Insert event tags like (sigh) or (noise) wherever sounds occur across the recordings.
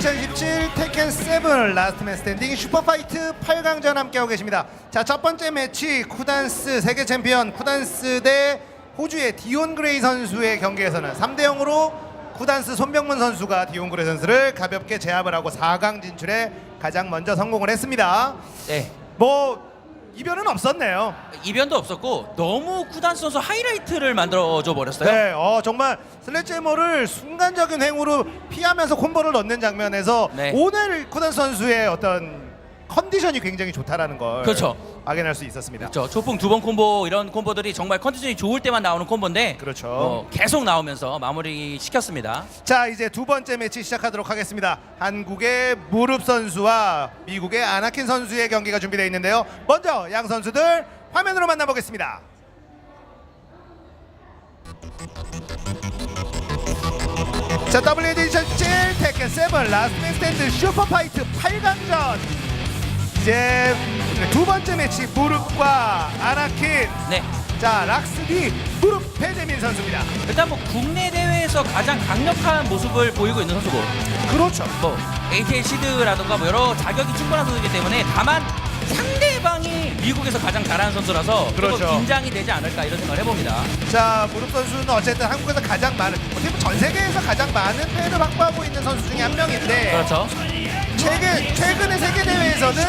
2017 테켄 7 라스트맨 스탠딩 슈퍼파이트 8강전 함께하고 계십니다. 자, 첫 번째 매치 쿠단스 세계 챔피언 쿠단스 대 호주의 디온 그레이 선수의 경기에서는 3대 0으로 쿠단스 손병문 선수가 디온 그레이 선수를 가볍게 제압을 하고 4강 진출에 가장 먼저 성공을 했습니다. 네. 뭐 이변은 없었네요. 이변도 없었고 너무 쿠단스 선수 하이라이트를 만들어줘 버렸어요. 네, 어 정말 슬래지머를 순간적인 행으로 피하면서 콤보를 넣는 장면에서 네. 오늘 쿠단 선수의 어떤 컨디션이 굉장히 좋다라는 걸 그렇죠. 확인할 수 있었습니다. 그렇죠. 조풍 두 번 콤보 이런 콤보들이 정말 컨디션이 좋을 때만 나오는 콤보인데 그렇죠. 어, 계속 나오면서 마무리 시켰습니다. 자, 이제 두 번째 매치 시작하도록 하겠습니다. 한국의 무릎 선수와 미국의 아나킨 선수의 경기가 준비되어 있는데요. 먼저 양 선수들 화면으로 만나보겠습니다. 자, WD 2017 테kken 7 라스트 스탠드 슈퍼파이트 8강전 이제 두 번째 매치 무릎과 아나킨 네. 자 락스디 무릎 배재민 선수입니다 일단 뭐 국내 대회에서 가장 강력한 모습을 보이고 있는 선수고 그렇죠 뭐 ATL 시드라던가 뭐 여러 자격이 충분한 선수이기 때문에 다만 상대방이 미국에서 가장 잘하는 선수라서 그렇죠. 조금 긴장이 되지 않을까 이런 생각을 해봅니다. 자 무릎 선수는 어쨌든 한국에서 가장 많은 어떻게 보면 전 세계에서 가장 많은 팬을 확보하고 있는 선수 중에 한 명인데 그렇죠. 최근 최근의 세계 대회에서는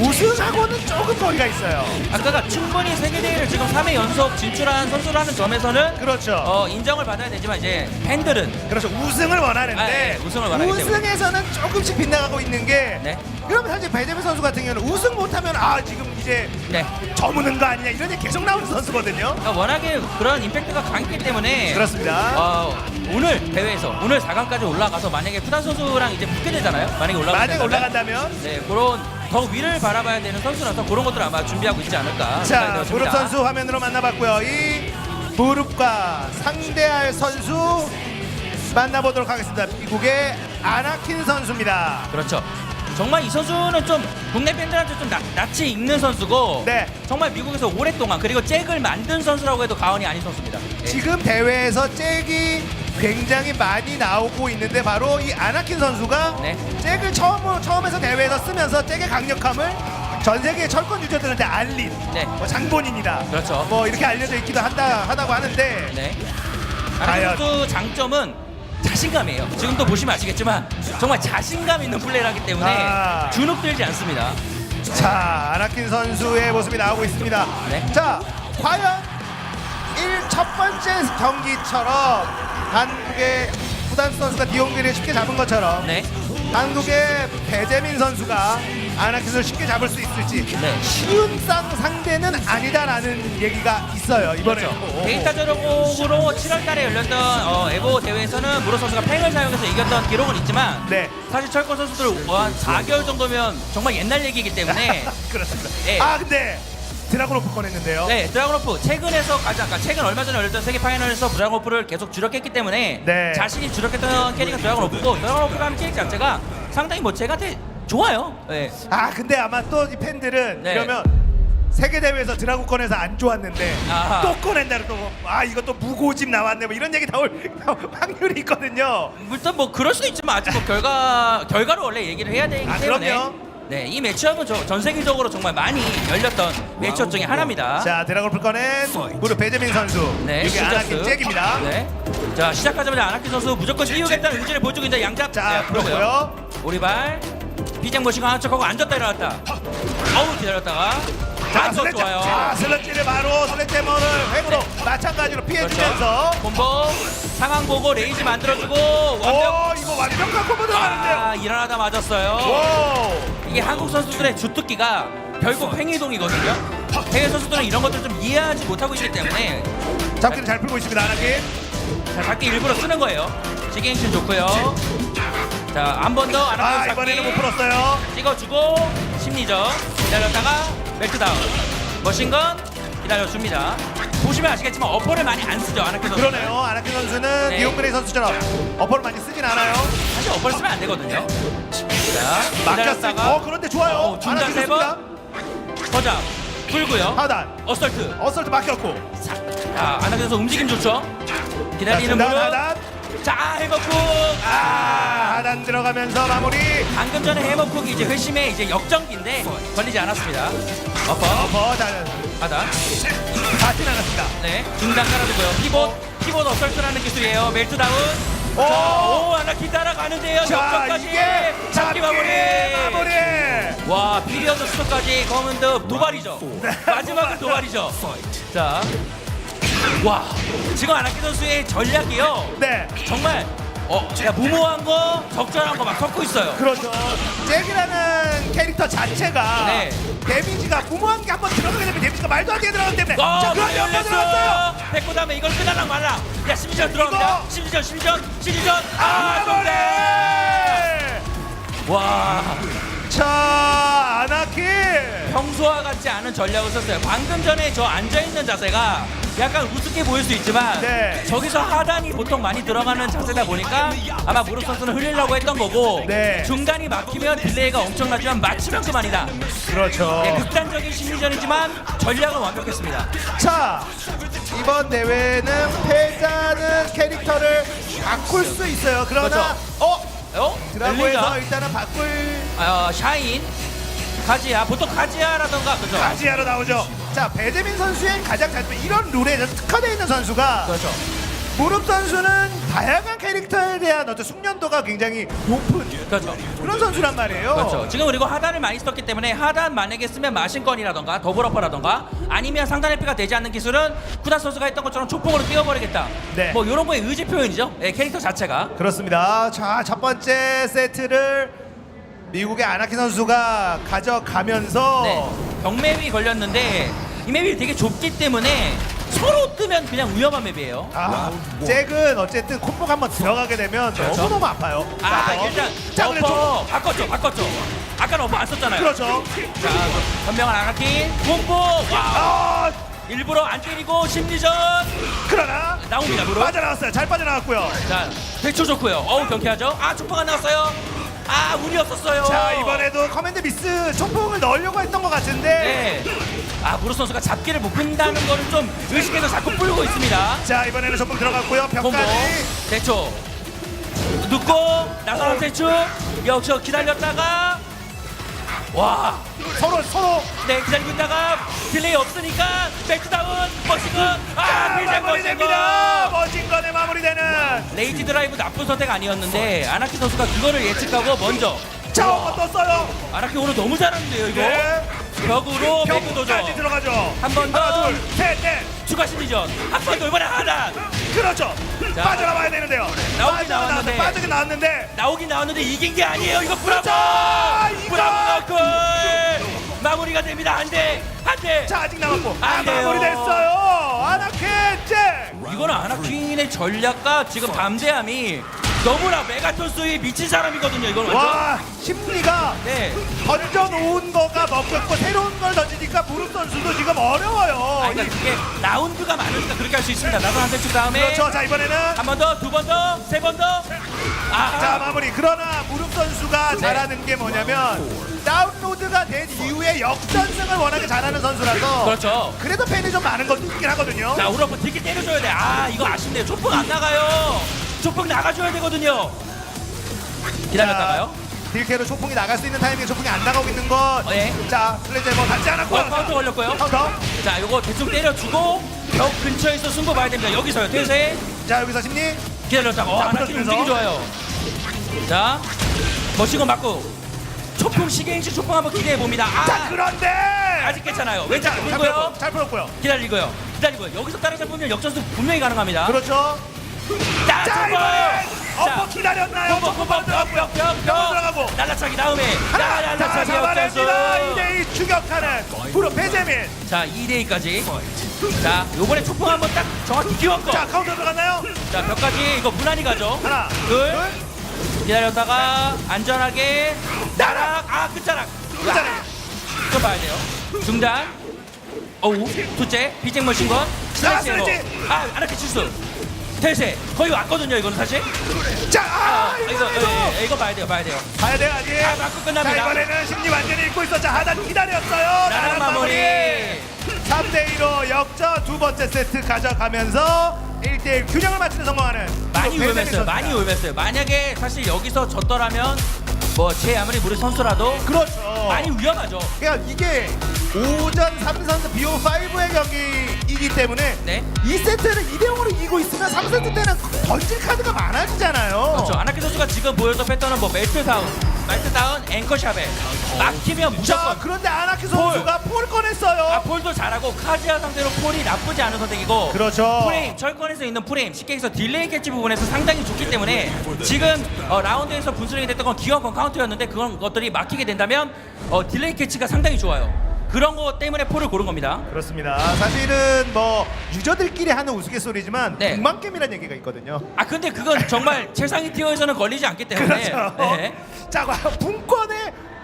우승하고는 조금 거리가 있어요 아까가 충분히 세계 대회를 지금 3회 연속 진출한 선수라는 점에서는 그렇죠 어, 인정을 받아야 되지만 이제 팬들은 그렇죠 우승을 원하는데 아, 예, 우승을 원하기 때문에. 우승에서는 조금씩 빗나가고 있는 게 네. 그러면 사실 배재민 선수 같은 경우는 우승 못하면 아 지금 이제 네. 저무는 거 아니냐 이런 얘기 계속 나오는 선수거든요 그러니까 워낙에 그런 임팩트가 강했기 때문에 그렇습니다 어, 오늘 대회에서 오늘 4강까지 올라가서 만약에 쿠단 선수랑 이제 붙게 되잖아요. 만약에 만약에 올라간다면 네 그런 더 위를 바라봐야 되는 선수라서 그런 것들 아마 준비하고 있지 않을까. 자 무릎. 선수 화면으로 만나봤고요 이 무릎과 상대할 선수 만나보도록 하겠습니다 미국의 아나킨 선수입니다 그렇죠. 정말 이 선수는 좀 국내 팬들한테 좀 낯, 낯이 익는 선수고 네. 정말 미국에서 오랫동안 그리고 잭을 만든 선수라고 해도 과언이 아닌 선수입니다. 네. 지금 대회에서 잭이 굉장히 많이 나오고 있는데 바로 이 아나킨 선수가 네. 잭을 처음 처음에서 대회에서 쓰면서 잭의 강력함을 전 세계 철권 유저들한테 알린 네. 뭐 장본인이다. 그렇죠. 뭐 이렇게 알려져 있기도 한다 하다고 하는데 네. 과연. 아나 선수 장점은 자신감이에요. 지금도 보시면 아시겠지만 정말 자신감 있는 플레이를 하기 때문에 아. 주눅들지 않습니다. 자 아나킨 선수의 모습이 나오고 있습니다. 네. 자 과연 1첫 번째 경기처럼 한국의 후단수 선수가 디옹기를 쉽게 잡은 것처럼 네. 한국의 배재민 선수가 아나킨을 쉽게 잡을 수 있을지 네. 쉬운 쌍 상대는 아니다라는 얘기가 있어요 이번에 그렇죠. 데이터 저력으로 7월달에 열렸던 어, 에보 대회에서는 무로 선수가 팽을 사용해서 이겼던 기록은 있지만 네 사실 철권 선수들 뭐한 4개월 정도면 정말 옛날 얘기이기 때문에 (laughs) 그렇습니다. 네. 아 근데 드라곤 오프 꺼냈는데요. 네 드라곤 오프 최근에서 가장 아까 최근 얼마 전에 열렸던 세계 파이널에서 드라곤 오프를 계속 주력했기 때문에 네. 자신이 주력했던 캐릭터 드라곤 오프고 드라곤 오프가 하는 캐릭터 자체가 상당히 뭐 제한테 좋아요. 네. 아 근데 아마 또 이 팬들은 네. 이러면 세계 대회에서 드라곤 꺼내서 안 좋았는데 아하. 또 꺼낸다는 또아 이거 또 무고집 나왔네 뭐 이런 얘기 나올 (laughs) 확률이 있거든요. 일단 뭐 그럴 수도 있지만 아직 뭐 결과 결과를 원래 얘기를 해야 되기 아, 때문에 그럼요. 네, 이 매치업은 저- 전 세계적으로 정말 많이 열렸던 매치업 중에 하나입니다. 자 드라곤을 꺼낸 무릎 배재민 선수 네, 이게. 아나킨 잭입니다. 네. 자, 시작하자마자 아나키 선수 무조건 띄우겠다는 의지를 보여주고 있는 양잡. 자 그러고요. 그렇고요. 오리발. 비장 머신과 하는 척하고 앉았다 일어났다. 어우 기다렸다가. 자 자, 슬래치 좋아요. 자 슬래치를 바로 슬래치머를 횡으로 마찬가지로 피해주면서 그렇죠. 콤보 상황 보고 레이지 만들어주고 완벽. 오 이거 완벽한 콤보 들어가는데요. 아, 일어나다 맞았어요. 오. 이게 한국 선수들의 주특기가 결국 횡이동이거든요. 해외 선수들은 이런 것들 좀 이해하지 못하고 있기 때문에 잡기는 잘 풀고 있습니다 아나킨. 자, 잡기 일부러 쓰는 거예요. 지갱신 좋고요. 자, 한 번 더아 이번에는 못 풀었어요. 찍어주고 심리전 기다렸다가 멜트다운 머신건 기다려줍니다. 보시면 아시겠지만 어퍼를 많이 안 쓰죠 아나키 선수. 그러네요. 아나킨 선수는 네. 디온그레이 선수처럼 어퍼를 많이 쓰진 않아요. 사실 어퍼를 쓰면 안 되거든요. 자, 기다렸다가 어 그런데 좋아요. 어, 중단 세. 번. 허자 풀고요. 하단 어설트. 어설트 막혔고. 자, 아나키 선수 움직임 좋죠. 자, 기다리는 중단 무릎. 하단. 자 해먹국. 아, 아 하단 들어가면서 마무리. 방금 전에 해먹국이 이제 회심의 이제 역전기인데 걸리지 않았습니다. 어퍼. 어퍼 잘 하단 다 지나갔습니다. 네 중단 깔아주고요. 피봇 피봇 어설트라는 기술이에요. 멜트다운. 오! 자오! 하나키 따라가는데요. 자, 역전까지. 이게 잡기 마무리. 마무리. 와 피리어드 수도까지 검은드 도발이죠. 네. 마지막은 도발이죠. 자 와 지금 아나키 선수의 전략이요 네. 정말 어, 야, 무모한 거, 적절한 거 막 섞고 있어요. 그렇죠. 잭이라는 캐릭터 자체가 네. 데미지가 무모한 게 한번 들어가게 되면 데미지가 말도 안 되게 들어가기 때문에 어, 자 그런 연결 들어갔어요. 백고 다음에 이걸 끝날랑 말라. 야, 심리전 들어갑니다. 이거. 심리전, 심리전, 심리전. 아 아. 동네. 와, 자 아나키. 평소와 같지 않은 전략을 썼어요. 방금 전에 저 앉아 있는 자세가 약간 우습게 보일 수 있지만 네. 저기서 하단이 보통 많이 들어가는 자세다 보니까 아마 무릎 선수는 흘리려고 했던 거고 네. 중간이 막히면 딜레이가 엄청나지만 맞추면 그만이다. 그렇죠. 예, 극단적인 심리전이지만 전략은 완벽했습니다. 자 이번 대회는 패자는 캐릭터를 바꿀 수 있어요. 그러나 그렇죠. 어 어? 드라고에서 엘리가 일단은 바꿀 어, 샤인 가지야 보통 가지야라던가 그죠? 가지하러 나오죠. 자 배재민 선수의 가장 장점 이런 룰에 특화되어 있는 선수가 그렇죠. 무릎 선수는 다양한 캐릭터에 대한 어떤 숙련도가 굉장히 높은 그렇죠. 그런 선수란 말이에요. 그렇죠. 지금 그리고 하단을 많이 썼기 때문에 하단 만약에 쓰면 마신건이라던가 더블어퍼라던가 아니면 상단 LP가 되지 않는 기술은 쿠다 선수가 했던 것처럼 초풍으로 뛰어버리겠다. 네. 뭐 이런 거의 의지 표현이죠. 예, 캐릭터 자체가. 그렇습니다. 자, 첫 번째 세트를 미국의 아나키 선수가 가져가면서 네. 경맵이 걸렸는데 이 맵이 되게 좁기 때문에 서로 뜨면 그냥 위험한 맵이에요. 아, 잭은 어쨌든 콤보가 한번 들어가게 되면 그렇죠. 너무너무 아파요. 아 자, 일단 자, 근데 좀 어퍼 바꿨죠 바꿨죠 아까는 어퍼 안 썼잖아요 그렇죠. 자 현명한 아나키 공보 와 아, 일부러 안 때리고 심리전 그러나 나옵니다 무릎 빠져나왔어요. 잘 빠져나왔고요. 자 대초 좋고요 어우 경쾌하죠 아안 나왔어요 아 운이 없었어요. 자, 이번에도 커맨드 미스 총풍을 넣으려고 했던 것 같은데. 네 아 무릎 선수가 잡기를 못 푼다는 거를 좀 의식해서 자꾸 풀고 있습니다. 자, 이번에는 총풍 들어갔고요. 벽까지. 대초 눕고 나사람 대추 여기서 기다렸다가 와 서로 서로 네 기다리고 있다가 딜레이 없으니까 백다운 멋있고 자, 아 빌장 멋있고 마무리됩니다. 멋진 건에 마무리되는 레이지 드라이브 나쁜 선택 아니었는데 아나키 선수가 그거를 예측하고 먼저 자, 한번 떴어요. 아나키 오늘 너무 잘하는데요 이거 네. 벽으로 백도 도전 벽까지 들어가죠. 한 번 더. 하나, 둘, 셋, 넷. 추가 심리전 한 번 더 이번에 하나 그렇죠. 자. 빠져나와야 되는데요. 나오긴 나왔는데. 빠지긴 나왔는데. 나오긴 나왔는데 이긴 게 아니에요 이거 브라보 자, 이거. 브라보 마무리가 됩니다 한대 한대 자, 아직 남았고. 안 아, 돼요. 마무리됐어요. 아나키 잭. 이거는 아나퀸의 전략과 지금 담대함이 너무나 메가톤스의 미친 사람이거든요 이건 완전 와, 심리가 네 던져놓은 거가 먹혔고 새로운 걸 던지니까 무릎 선수도 지금 어려워요. 아, 그러니까 그게 라운드가 많으니까 그렇게 할 수 있습니다. 나도 한대 쭉 다음에 그렇죠. 자, 이번에는 한 번 더, 두 번 더, 세 번 더. 아, 자 마무리 그러나 무릎 선수가 네. 잘하는 게 뭐냐면 다운로드가 된 이후에 역전승을 워낙에 잘하는 선수라서 그렇죠. 그래도 팬이 좀 많은 건 있긴 하거든요 자, 우리 오빠 딜기 때려줘야 돼. 아, 이거 아쉽네요. 초풍 안 나가요. 초풍 나가줘야 되거든요. 기다렸다가요. 딜캐로 초풍이 나갈 수 있는 타이밍에 초풍이 안 나가고 있는 것. 네. 자 슬래저버 닿지 않았고 어, 카운터 걸렸고요. 카운터 자, 이거 대충 때려주고 벽 근처에서 승부 봐야 됩니다. 여기서요. 대세 자 여기서 심리 기다렸다가 어, 자, 아나키 붙어주면서. 움직임 좋아요. 자, 거 맞고 초풍 시계인식 초풍 한번 기대해 봅니다. 자 아, 그런데 아직 괜찮아요. 왼쪽 자, 잘 풀고요. 풀었고 잘 풀었고요 기다리고요. 기다리고요. 여기서 따라잡으면 역전승 분명히 가능합니다. 그렇죠 자, 자 자, 기다렸나요? 콤보 콤보 들어가고. 날라차기 다음에. 하나 자 날라차기 잡아냅니다. 역전승 2대2 추격하는 무릎 배재민. 자 2대2까지. 자 요번에 초풍 한번 딱 정확히 기웠고. 자 카운터 들어갔나요? 자 벽까지 이거 무난히 가죠. 하나 둘. 기다렸다가 안전하게 나락. 아 끝자락. 끝자락. 이거 봐야 돼요. 중단. 어우 둘째 비쟁 머신건. 슬래시로. 슬래시. 아 아나키 실수 대세 거의 왔거든요 이거는 사실 자, 아, 아, 이거 이번에도 예, 이거 봐야 돼요 봐야 돼요 봐야 돼요 아직. 아 맞고 자 끝납니다 이번에는 심리 완전히 읽고 있었죠. 하단 기다렸어요. 나락 마무리 3대 2로 역전 두 번째 세트 가져가면서 1대1 균형을 맞추는 성공하는 많이 또 위험했어요. 배드민턴 많이 선수입니다. 위험했어요. 만약에 사실 여기서 졌더라면 뭐 제 아무리 무리 선수라도 그렇죠. 많이 위험하죠. 그러니까 이게 오전 3선수 BO5의 경기 이기 때문에 네. 2세트를 2대 0으로 이기고 있으면 3세트 때는 던질 카드가 많아지잖아요. 그렇죠. 아나키 선수가 지금 보여줬던 패턴은 뭐 멜트 다운, 멜트 다운, 앵커샵에 막히면 자, 무조건 그런데 아나키 선수가 폴 꺼냈어요. 아, 폴도 잘하고 카지아 상대로 폴이 나쁘지 않은 선택이고 그렇죠. 프레임 철권에서 있는 프레임 쉽게 해서 딜레이 캐치 부분에서 상당히 좋기 때문에 지금 어, 라운드에서 분수령이 됐던 건 기어건 카운터였는데 그런 것들이 막히게 된다면 어, 딜레이 캐치가 상당히 좋아요. 그런 거 때문에 폴을 고른 겁니다. 그렇습니다. 사실은 뭐 유저들끼리 하는 우스갯소리지만 네. 북만겜이라는 얘기가 있거든요. 아 근데 그건 정말 (laughs) 최상위 티어에서는 걸리지 않기 때문에 그렇죠. 네. 자, 과연 분권의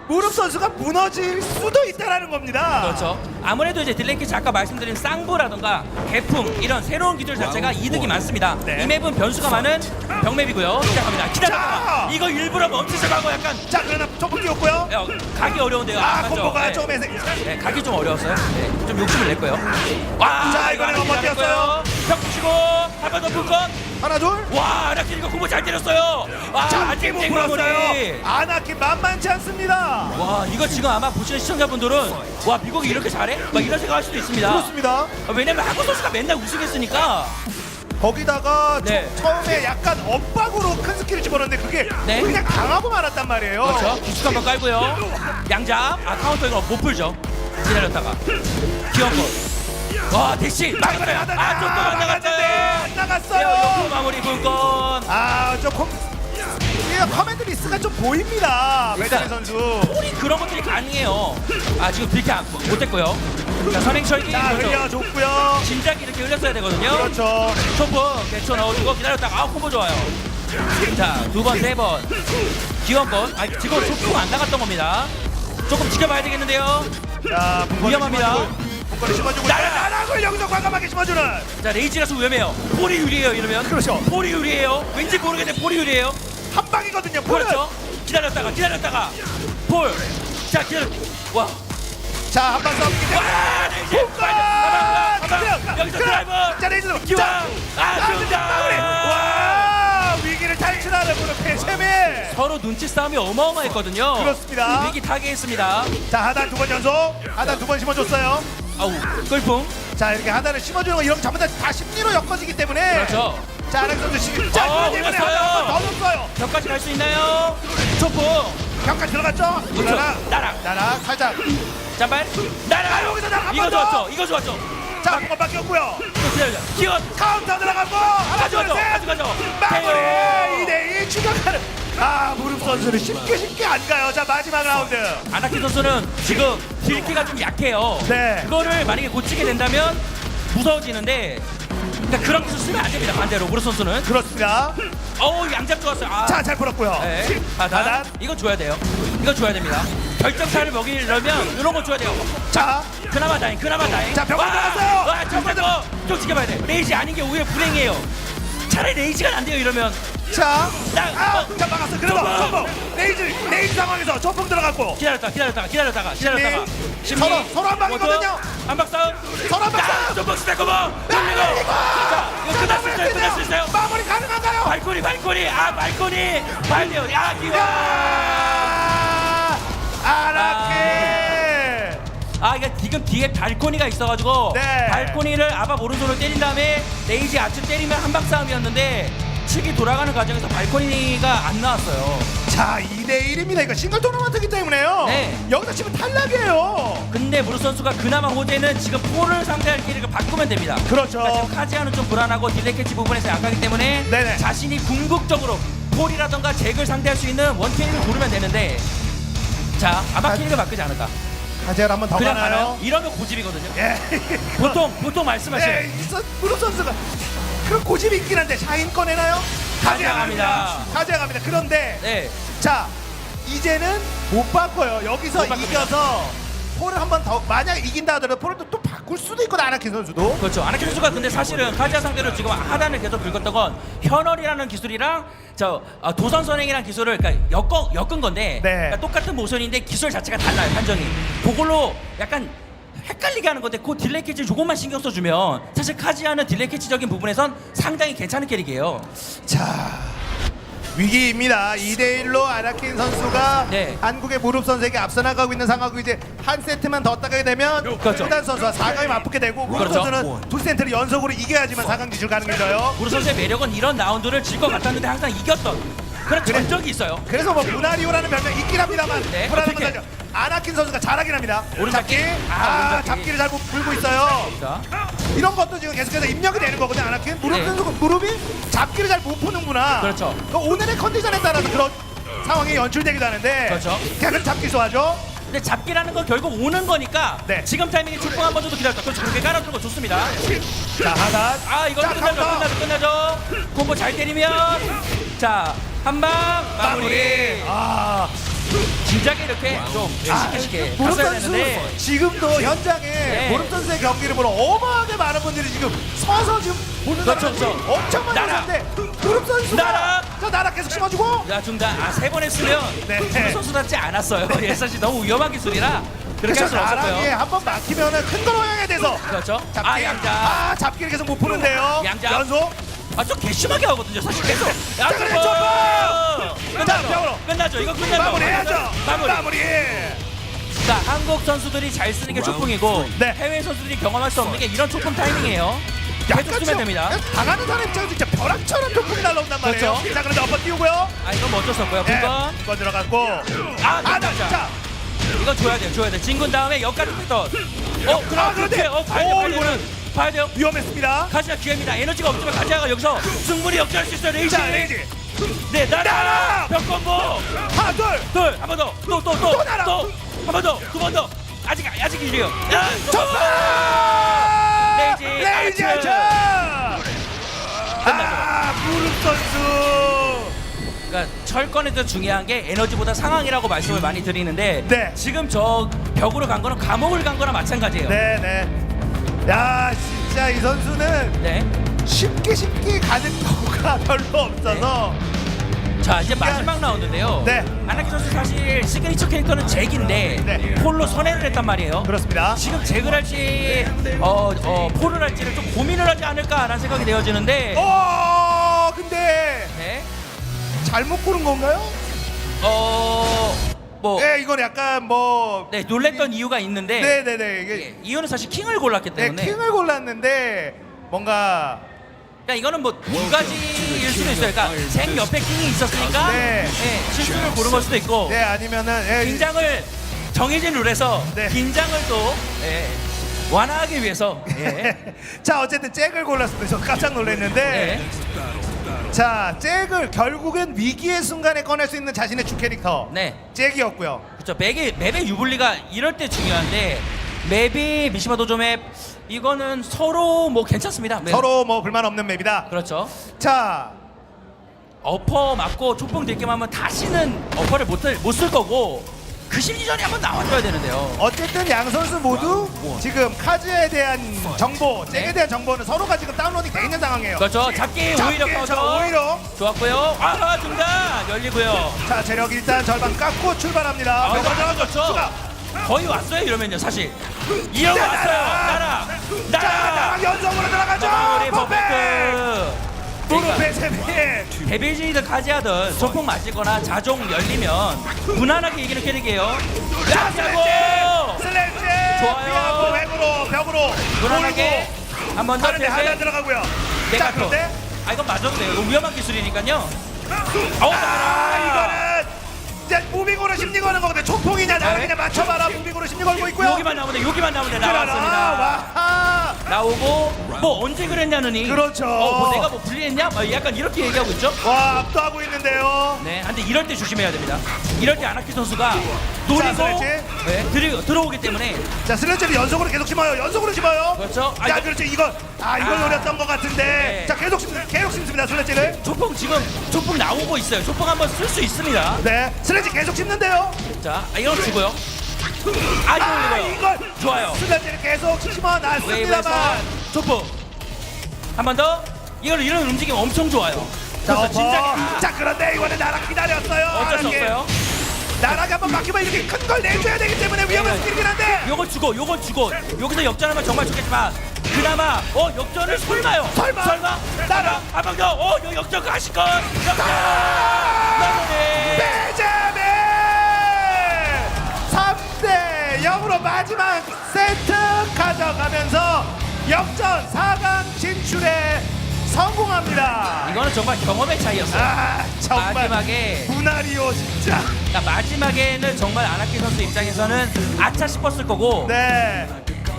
무릎 선수가 무너질 수도 있다라는 겁니다. 그렇죠. 아무래도 이제 딜레이키치 아까 말씀드린 쌍부라던가 개풍 이런 새로운 기술 자체가 이득이 많습니다. 네. 이 맵은 변수가 많은 병맵이고요. 시작합니다. 기다렸다가 자! 이거 일부러 멈추려고 하고 약간 자, 그러나 조금 뛰었고요. 야, 가기 어려운데요. 아, 맞죠? 콤보가 네. 조금 해서 네, 가기 좀 어려웠어요. 네, 좀 욕심을 냈고요. 와, 자, 이거 이번엔 한번 잘했고요. 벽 부시고 한번 더 풀건. 하나 둘. 와, 아나키 이거 공부 잘 때렸어요. 와, 자, 아직 못. 불었어요. 아나키 만만치 않습니다. 와, 이거 지금 아마 보시는 시청자분들은 와 미국이 이렇게 잘해? 막 이런 생각할 수도 있습니다. 그렇습니다. 아, 왜냐면 한국 선수가 맨날 우승했으니까. 거기다가 네. 초- 처음에 약간 엇박으로 큰 스킬을 집어넣는데 그게 네. 그냥 당하고 말았단 말이에요. 그렇죠. 기축 한번 깔고요. 양잡. 아 카운터 이거 못 풀죠. 기다렸다가 기어코. 와 대시 막았어요. 아 조금 안 나갔어요. 안 나갔어요. 마무리 불건. 아, 조금 이 커맨드 미스가 좀 보입니다. 메드리 선수. 폴이 그런 것들이 가능해요. 아 지금 딜캐 못됐고요. 자 선행철기 자, 그렇죠. 흘려줬고요. 진작에 이렇게 흘렸어야 되거든요. 그렇죠. 초프 개쳐 넣어주고 기다렸다가 아우 콤보 좋아요. 자두 번 세 번 기원권. 아 지금 초프 안 나갔던 겁니다. 조금 지켜봐야 되겠는데요. 자, 위험합니다. 분 권을 심어주고 나라! 나락을 여기서 과감하게 심어주는. 자 레이지라서 위험해요. 폴이 유리해요 이러면. 그렇죠. 폴이 유리해요. 왠지 모르겠는데 폴이 유리해요. 한 방이거든요. 볼은. 그렇죠. 기다렸다가 기다렸다가 폴. 자 기다려. 와. 자, 한방 싸움이기 때문에. 와 레이지. 분권! 여기서 드라이브. 자, 레이즈로. 기왕. 자, 아 마무리. 좋다. 와, 위기를 탈출하는 분은 배세미. 서로 눈치 싸움이 어마어마했거든요. 그렇습니다. 위기 타개했습니다. 자, 하단 두 번 연속. 하단 두 번 심어줬어요. 아우 끌풍. 자, 이렇게 하단을 심어주는 거 이런 전부 다, 다 심리로 엮어지기 때문에. 그렇죠. 자, 아렉 선수 심. 자, 어, 그것 때문에 올랐어요. 하단 한번 더 넣었어요. 벽까지 갈 수 있나요? 초프. 벽까 들어갔죠? 그렇죠. 나락. 나락. 나락. 살짝. 잠발. 아, 여기서 나락 한번 이거 더. 좋았죠. 이거 좋았죠. 자, 한번 바뀌었고요. 또 기다려. 기원. 카운터 들어가고. 하나, 둘, 가져가죠. 셋. 가져가죠. 마무리 태요. 2대2 추격하는 아 무릎 선수는 쉽게 쉽게 안 가요 자 마지막 라운드 아나키 선수는 지금 딜키가 좀 약해요. 네. 그거를 만약에 고치게 된다면 무서워지는데 그러니까 그런 기술 쓰면 안 됩니다. 반대로 무릎 선수는. 그렇습니다 어우 양잡 좋았어요. 아. 자 잘 풀었고요 네. 하단. 하단 이거 줘야 돼요. 이거 줘야 됩니다. 결정타를 먹이려면 이런 거 줘야 돼요. 자 그나마 다행, 그나마 다행. 자, 병원 와, 나갔어요. 와, 더. 좀 지켜봐야 돼. 레이지 아닌 게 오히려 불행해요. 차라리 레이지가 안 돼요, 이러면. 자, 나- 아, 어. 자 막았어 저거. 전부 레이즈 레이즈 상황에서 저풍 들어갔고 기다렸다가, 기다렸다가, 기다렸다가, 기다렸다가. 심리. 서로- 서로 한 방이거든요. 한박 싸움. 서로 한방 싸움. 자, 좀박 스타커버. 돌리고. 자, 이거 있어요, 끝날 수 있어요. 마무리 가능한가요? 발코니, 발코니. 아, 발코니. 발대요. 야, 기와. 아, 아라키 아 이게 지금 뒤에 발코니가 있어가지고 네. 발코니를 아밥 오른손으로 때린 다음에 레이지 아츠 때리면 한박 싸움이었는데 칙이 돌아가는 과정에서 발코니가 안 나왔어요. 자 2대 1입니다 이거 싱글 토너먼트이기 때문에요 네. 여기서 치면 탈락이에요 근데 무르 선수가 그나마 호재는 지금 폴을 상대할 길을 바꾸면 됩니다. 그렇죠 그러니까 지금 카지아는 좀 불안하고 딜레이 캐치 부분에서 약하기 때문에 네네. 자신이 궁극적으로 폴이라던가 잭을 상대할 수 있는 원캐릭을 고르면 되는데 자 아바캐릭을 바꾸지 않을까. 하재열 한번 더 그냥 가나요? 가나요? 이러면 고집이거든요. 예 (laughs) 보통 보통 말씀하시는 네, 있어, 무릎 선수가 그런 고집이 있긴 한데 샤인 꺼내나요? 가져갑니다. 가져갑니다. 그런데 네. 자 이제는 못 바꿔요. 여기서 못 바꿉니다. 이겨서 폴을 한 번 더 만약 이긴다 하더라도 폴을 또, 또 바꿀 수도 있거든 아나키 선수도. 그렇죠. 아나키 선수가 근데 사실은 카지아 상대로 지금 하단을 계속 긁었던 건 현월이라는 기술이랑 저 어, 도선 선행이라는 기술을 그러니까 엮어, 엮은 건데 네. 그러니까 똑같은 모션인데 기술 자체가 달라요 판정이. 그걸로 약간 헷갈리게 하는 건데 그 딜레이 캐치 조금만 신경 써주면 사실 카지아는 딜레이 캐치적인 부분에선 상당히 괜찮은 캐릭이에요. 자 위기입니다. 2대 1로 아나킨 선수가 네. 한국의 무릎 선수에게 앞서 나가고 있는 상황이고 이제 한 세트만 더 따게 되면 그렇죠. 후단 선수와 4강이 맞붙게 되고 무릎 그렇죠. 선수는 두 세트를 연속으로 이겨야지만 4강 진출 가능해져요. 우르 선수의 매력은 이런 라운드를 질 것 같았는데 항상 이겼던 그런 그래. 전적이 있어요. 그래서 뭐 무나리오라는 별명이 있긴 합니다만 네, 불안한 어떻게? 건 사실 아나킨 선수가 잘하긴 합니다. 오른잡기? 아, 아, 오른잡기. 잡기를 잘 불고 있어요. 자, 이런 것도 지금 계속해서 입력이 되는 거거든요. 아나킨 무릎 네. 선수가 무릎이 잡기를 잘 못 푸는구나. 그렇죠. 그 오늘의 컨디션에 따라서 그런 상황이 연출되기도 하는데 그렇죠. 계속 잡기 좋아하죠. 근데 잡기라는 건 결국 오는 거니까 네. 지금 타이밍에 축구 한번 줘도 기다렸다. 그렇죠. 그렇게 깔아주는 거 좋습니다. 자 하단. 아 이거 자, 끝나죠 카운터. 끝나죠 끝나죠 콤보 잘 때리면 자 한 방 마무리 아, 진작에 이렇게 좀 아, 쉽게 쉽게 모름 갔어야 선수 되는데. 지금도 현장에 네. 모름 선수의 경기를 보러 어마하게 많은 분들이 지금 서서 지금 보는 그렇죠, 사람들이 그렇죠. 엄청 나라. 많은데 모름 선수가 나라. 자 나라 계속 심어주고. 야 중단 아세 번 했으면 네. 네. 선수 답지 않았어요. 예, 사실 너무 위험한 기술이라 그렇게 할 그래서 수는 나락에 없었고요 한번 막히면은 큰 걸로 향해 돼서. 그렇죠. 잡기. 아 양자. 아 잡기를 계속 못 푸는데요. 양자. 연속. 아좀 개심하게 하거든요 사실 계속. 야 그래, 번 자, 끝나죠. 끝나죠. 이거 끝나죠. 마무리해야죠. 마무리. 마무리. 자 한국 선수들이 잘 쓰는 게 초풍이고 네. 해외 선수들이 경험할 수 없는 게 이런 초풍 타이밍이에요. 계속 쓰면 좀 됩니다. 당하는 사람 입장에서 진짜 벼락처럼 조금이 날라온단 말이에요. 그렇죠. 자 그런데 엎어 띄우고요. 아 이건 뭐 어쩔 수 없고요. 네, 이건 들어갔고. 아 아나 자, 진짜 이거 줘야 돼요 줘야 돼 진군 다음에 역가를 뺐던 어. 그럼 아, 그런데. 어 봐야 돼요 오, 이거는. 봐야 돼요. 위험했습니다. 가지아 기회입니다. 에너지가 없지만 가지아가 여기서 승부를 역전할 수 있어요. 레이지. 자 레이지 네 나라! 벽건보! 하나 둘! 둘 한 번 더! 또 또 또! 나라! 또또한 번 더! 두 번 더! 아직 아직 이래요. 야, 정말 레이지 레이지 아츠. 아츠! 끝나죠. 아 무릎 선수! 그러니까 철권에서 중요한 게 에너지보다 상황이라고 말씀을 많이 드리는데 네. 지금 저 벽으로 간 거는 감옥을 간 거나 마찬가지예요. 네네. 야 진짜 이 선수는 네. 쉽게 쉽게 가는 거가 (laughs) 별로 없어서 자 이제 마지막 라운드인데요. 네. 아나키 선수 사실 시그니처 캐릭터는 잭인데 네. 폴로 선회를 했단 말이에요. 그렇습니다 지금 잭을 할지 어, 어 폴을 할지를 좀 고민을 하지 않을까라는 생각이 되어지는데 어 근데 네. 잘못 고른 건가요? 어 뭐 네 이건 약간 뭐 네, 놀랬던 이유가 있는데 네네네 이게 예, 이유는 사실 킹을 골랐기 네, 때문에 킹을 골랐는데 뭔가 그러니까 이거는 뭐 두 가지일 수도 있어요. 그러니까 잭 옆에 킹이 있었으니까 네. 예, 실수를 고른 걸 수도 있고 네 아니면은 예, 긴장을 정해진 룰에서 네. 긴장을 또 예, 완화하기 위해서 예. (laughs) 자 어쨌든 잭을 골랐습니다. 저 깜짝 놀랐는데 네. 자 잭을 결국엔 위기의 순간에 꺼낼 수 있는 자신의 주 캐릭터 네. 잭이었고요. 그렇죠. 맵의 맵의 유불리가 이럴 때 중요한데 맵이 미시마 도조 맵 이거는 서로 뭐 괜찮습니다. 맵. 서로 뭐 불만 없는 맵이다. 그렇죠. 자 어퍼 맞고 초풍 들기만 하면 다시는 어퍼를 못 쓸 거고 그 심리전이 한번 나와줘야 되는데요. 어쨌든 양 선수 모두 지금 카즈에 대한 정보, 잭에 네. 대한 정보는 서로가 지금 다운로딩 돼 있는 상황이에요. 그렇죠. 잡기 오히려 자, 커서 오히려 좋았고요. 아 중단 열리고요. 자 체력 일단 절반 깎고 출발합니다. 아, 이거 들어가죠. 좋죠. 추가. 거의 왔어요 이러면요 사실. 이러고 자, 왔어요. 나라. 나라. 자 연속으로 들어가죠. 마무리 퍼펙트. 퍼펙트. 무릎에 세빈. 데빌진이든 카지하든 소풍 맞을거나 자종 열리면 무난하게 이기는 캐릭이에요. 자. 짜고 슬래지. 좋아요. 피하고 외구로 벽으로. 무난하게 한번더 하는데 하나 패스. 들어가고요. 내가 자 또. 그런데 아 이건 맞아도 돼요. 이거 위험한 기술이니까요. 어우 아 나라. 이거는 이제 무빙으로 심리 거는 거거든. 총통이냐 네. 그냥 맞춰봐라. 무빙으로 심리 걸고 있고요. 여기만 나오면 돼. 여기만 나오면 돼. 나왔습니다. 와. 나 오고 뭐 언제 그랬냐느니. 그렇죠. 어, 뭐 내가 뭐 불리했냐? 뭐 약간 이렇게 얘기하고 있죠. 와 압도하고 있는데요. 네, 근데 이럴 때 조심해야 됩니다. 이럴 때 아나키 선수가 노리고 슬래지. 네, 들이, 들어오기 때문에 자 슬래지를 연속으로 계속 심어요. 연속으로 심어요. 그렇죠. 아, 자 이거- 그렇죠. 이건 아 이걸 아. 노렸던 것 같은데. 네. 자 계속 심 계속 심습니다. 슬래지를. 조폭 지금 조폭 나오고 있어요. 조폭 한번 쓸 수 있습니다. 네. 슬래지 계속 심는데요. 자, 아, 이건 주고요. 아, 이거 아 올리고요. 이걸 좋아요. 슬래지를 계속 심어 웨이브에서 놨습니다만. 조폭 한번 더. 이걸 이런 움직임 엄청 좋아요. 자. 진작 자 그런데 이거는 나랑 기다렸어요. 어쩔 수. 없어요. 나락에 한번 막히면 이렇게 큰 걸 내줘야 되기 때문에 위험한 스킬이긴 한데 요걸 주고 요걸 주고 여기서 역전하면 정말 좋겠지만 그나마 어 역전을 설마요 설마. 설마 나라. 한방더어 역전 가시건 역전 마무 3대 0으로 마지막 세트 가져가면서 역전 4강 진출에 성공합니다. 이거는 정말 경험의 차이였어요 아 정말 마지막에 분할이요 진짜. 그러니까 마지막에는 정말 아나키 선수 입장에서는 아차 싶었을 거고 네.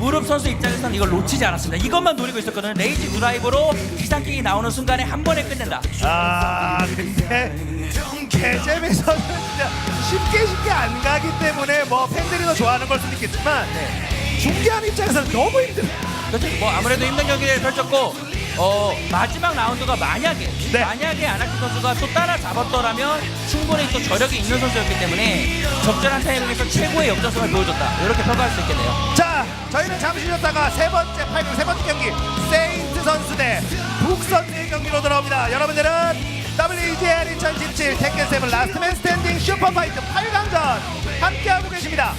무릎 선수 입장에서는 이걸 놓치지 않았습니다. 이것만 노리고 있었거든요. 레이지 드라이브로 기상킥이 나오는 순간에 한 번에 끝낸다. 아 근데 개잼에서는 진짜 쉽게 쉽게 안 가기 때문에 뭐 팬들이 더 좋아하는 걸 수도 있겠지만 중계하는 입장에서는 너무 힘들어. 그렇죠. 뭐 아무래도 힘든 경기를 펼쳤고 어 마지막 라운드가 만약에 네. 만약에 아나키 선수가 또 따라 잡았더라면 충분히 또 저력이 있는 선수였기 때문에 적절한 타이밍에서 최고의 역전성을 보여줬다. 이렇게 평가할 수 있겠네요. 자, 저희는 잠시 쉬었다가 세 번째 8강 세 번째 경기 세인트 선수 대 북선수의 경기로 돌아옵니다. 여러분들은 WGL 2017 테kken 세븐 라스트맨 스탠딩 슈퍼파이트 8강전 함께하고 계십니다.